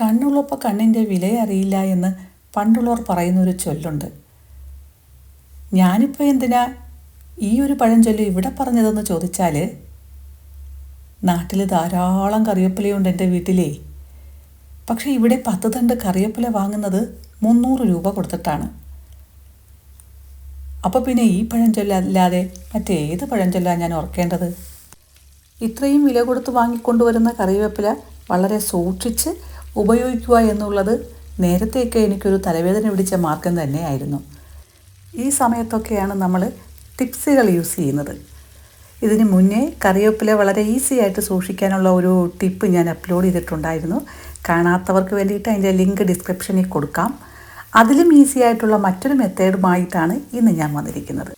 കണ്ണുള്ളപ്പോൾ കണ്ണിന്റെ വില അറിയില്ല എന്ന് പണ്ടുള്ളവർ പറയുന്നൊരു ചൊല്ലുണ്ട്. ഞാനിപ്പോൾ എന്തിനാ ഈ ഒരു പഴഞ്ചൊല്ല് ഇവിടെ പറഞ്ഞതെന്ന് ചോദിച്ചാൽ നാട്ടിൽ ധാരാളം കറിവേപ്പിലയുണ്ട് എന്റെ വീട്ടിലേ. പക്ഷേ ഇവിടെ പത്ത് തണ്ട് കറിവേപ്പില വാങ്ങുന്നത് മുന്നൂറ് രൂപ കൊടുത്തിട്ടാണ്. അപ്പോൾ പിന്നെ ഈ പഴഞ്ചൊല്ല അല്ലാതെ മറ്റേത് പഴഞ്ചൊല്ലാണ് ഞാൻ ഓർക്കേണ്ടത്? ഇത്രയും വില കൊടുത്ത് വാങ്ങിക്കൊണ്ടുവരുന്ന കറിവേപ്പില വളരെ സൂക്ഷിച്ച് ഉപയോഗിക്കുക എന്നുള്ളത് നേരത്തെയൊക്കെ എനിക്കൊരു തലവേദന പിടിച്ച മാർഗം തന്നെയായിരുന്നു. ഈ സമയത്തൊക്കെയാണ് നമ്മൾ ടിപ്സുകൾ യൂസ് ചെയ്യുന്നത്. ഇതിന് മുന്നേ കറിവേപ്പില വളരെ ഈസി ആയിട്ട് സൂക്ഷിക്കാനുള്ള ഒരു ടിപ്പ് ഞാൻ അപ്ലോഡ് ചെയ്തിട്ടുണ്ടായിരുന്നു. കാണാത്തവർക്ക് വേണ്ടിയിട്ട് അതിന്റെ ലിങ്ക് ഡിസ്ക്രിപ്ഷനിൽ കൊടുക്കാം. അതിലും ഈസി ആയിട്ടുള്ള മറ്റൊരു മെത്തേഡുമായിട്ടാണ് ഇന്ന് ഞാൻ വന്നിരിക്കുന്നത്.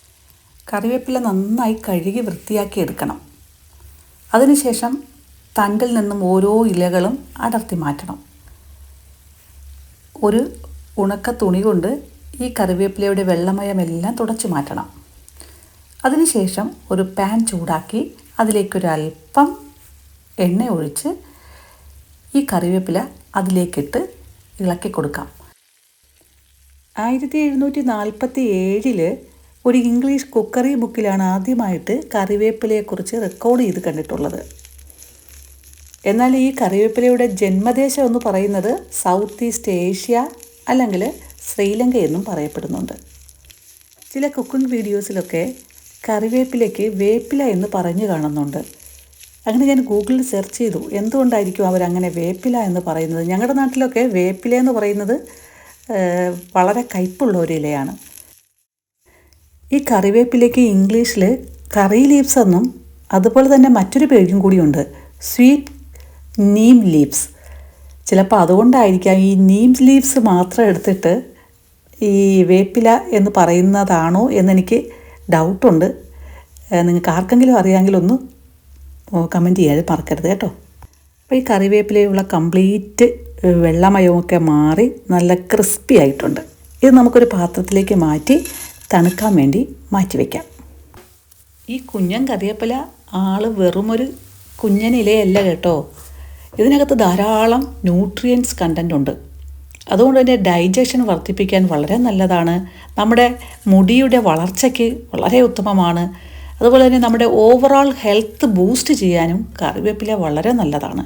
കറിവേപ്പില നന്നായി കഴുകി വൃത്തിയാക്കി എടുക്കണം. അതിനുശേഷം തണ്ടിൽ നിന്നും ഓരോ ഇലകളും അടർത്തി മാറ്റണം. ഒരു ഉണക്ക തുണി കൊണ്ട് ഈ കറിവേപ്പിലയുടെ വെള്ളമയമെല്ലാം തുടച്ചു മാറ്റണം. അതിനുശേഷം ഒരു പാൻ ചൂടാക്കി അതിലേക്കൊരല്പം എണ്ണ ഒഴിച്ച് ഈ കറിവേപ്പില അതിലേക്കിട്ട് ഇളക്കി കൊടുക്കാം. ആയിരത്തി എഴുന്നൂറ്റി നാൽപ്പത്തി ഏഴിൽ ഒരു ഇംഗ്ലീഷ് കുക്കറി ബുക്കിലാണ് ആദ്യമായിട്ട് കറിവേപ്പിലയെക്കുറിച്ച് റെക്കോർഡ് ചെയ്ത് കണ്ടിട്ടുള്ളത്. എന്നാൽ ഈ കറിവേപ്പിലയുടെ ജന്മദേശം എന്ന് പറയുന്നത് സൗത്ത് ഈസ്റ്റ് ഏഷ്യ അല്ലെങ്കിൽ ശ്രീലങ്ക എന്നും പറയപ്പെടുന്നുണ്ട്. ചില കുക്കിംഗ് വീഡിയോസിലൊക്കെ കറിവേപ്പിലയ്ക്ക് വേപ്പില എന്ന് പറഞ്ഞു കാണുന്നുണ്ട്. അങ്ങനെ ഞാൻ ഗൂഗിളിൽ സെർച്ച് ചെയ്തു. എന്തുകൊണ്ടായിരിക്കും അവരങ്ങനെ വേപ്പില എന്ന് പറയുന്നത്? ഞങ്ങളുടെ നാട്ടിലൊക്കെ വേപ്പില എന്ന് പറയുന്നത് വളരെ കയ്പുള്ള ഒരു ഇലയാണ്. ഈ കറിവേപ്പിലയ്ക്ക് ഇംഗ്ലീഷിൽ കറി ലീവ്സ് എന്നും അതുപോലെ തന്നെ മറ്റൊരു പേരും കൂടിയുണ്ട്. സ്വീറ്റ് നീം ലീവ്സ് ചിലപ്പോൾ അതുകൊണ്ടായിരിക്കാം ഈ നീം ലീവ്സ് മാത്രം എടുത്തിട്ട് ഈ വേപ്പില എന്ന് പറയുന്നതാണോ എന്നെനിക്ക് ഡൗട്ടുണ്ട് നിങ്ങൾക്ക് ആർക്കെങ്കിലും അറിയാമെങ്കിൽ ഒന്ന് കമന്റ് ചെയ്യാതെ മറക്കരുത് കേട്ടോ. അപ്പോൾ ഈ കറിവേപ്പിലയുള്ള കംപ്ലീറ്റ് വെള്ളമയമൊക്കെ മാറി നല്ല ക്രിസ്പി ആയിട്ടുണ്ട്. ഇത് നമുക്കൊരു പാത്രത്തിലേക്ക് മാറ്റി തണുക്കാൻ വേണ്ടി മാറ്റി വയ്ക്കാം ഈ കുഞ്ഞൻ കറിവേപ്പില ആൾ വെറുമൊരു കുഞ്ഞൻ ഇലയല്ല കേട്ടോ. ഇതിനകത്ത് ധാരാളം ന്യൂട്രിയൻസ് കണ്ടന്റ് ഉണ്ട്. അതുകൊണ്ട് തന്നെ ഡൈജഷൻ വർദ്ധിപ്പിക്കാൻ വളരെ നല്ലതാണ്. നമ്മുടെ മുടിയുടെ വളർച്ചയ്ക്ക് വളരെ ഉത്തമമാണ്. അതുപോലെ തന്നെ നമ്മുടെ ഓവറോൾ ഹെൽത്ത് ബൂസ്റ്റ് ചെയ്യാനും കറിവേപ്പില വളരെ നല്ലതാണ്.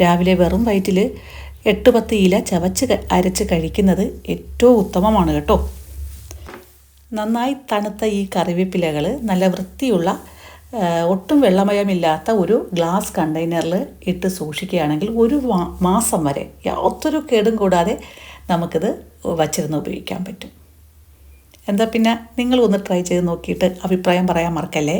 രാവിലെ വെറും വയറ്റിൽ എട്ട് പത്ത് ഇല ചവച്ച് അരച്ച് കഴിക്കുന്നത് ഏറ്റവും ഉത്തമമാണ് കേട്ടോ. നന്നായി തണുത്ത ഈ കറിവേപ്പിലകൾ നല്ല വൃത്തിയുള്ള ഒട്ടും വെള്ളമയമില്ലാത്ത ഒരു ഗ്ലാസ് കണ്ടെയ്നറിൽ ഇട്ട് സൂക്ഷിക്കുകയാണെങ്കിൽ ഒരു മാസം വരെ യാതൊരു കേടും കൂടാതെ നമുക്കിത് വച്ചിരുന്ന് ഉപയോഗിക്കാൻ പറ്റും. എന്താ പിന്നെ നിങ്ങൾ ഒന്ന് ട്രൈ ചെയ്ത് നോക്കിയിട്ട് അഭിപ്രായം പറയാൻ മറക്കല്ലേ?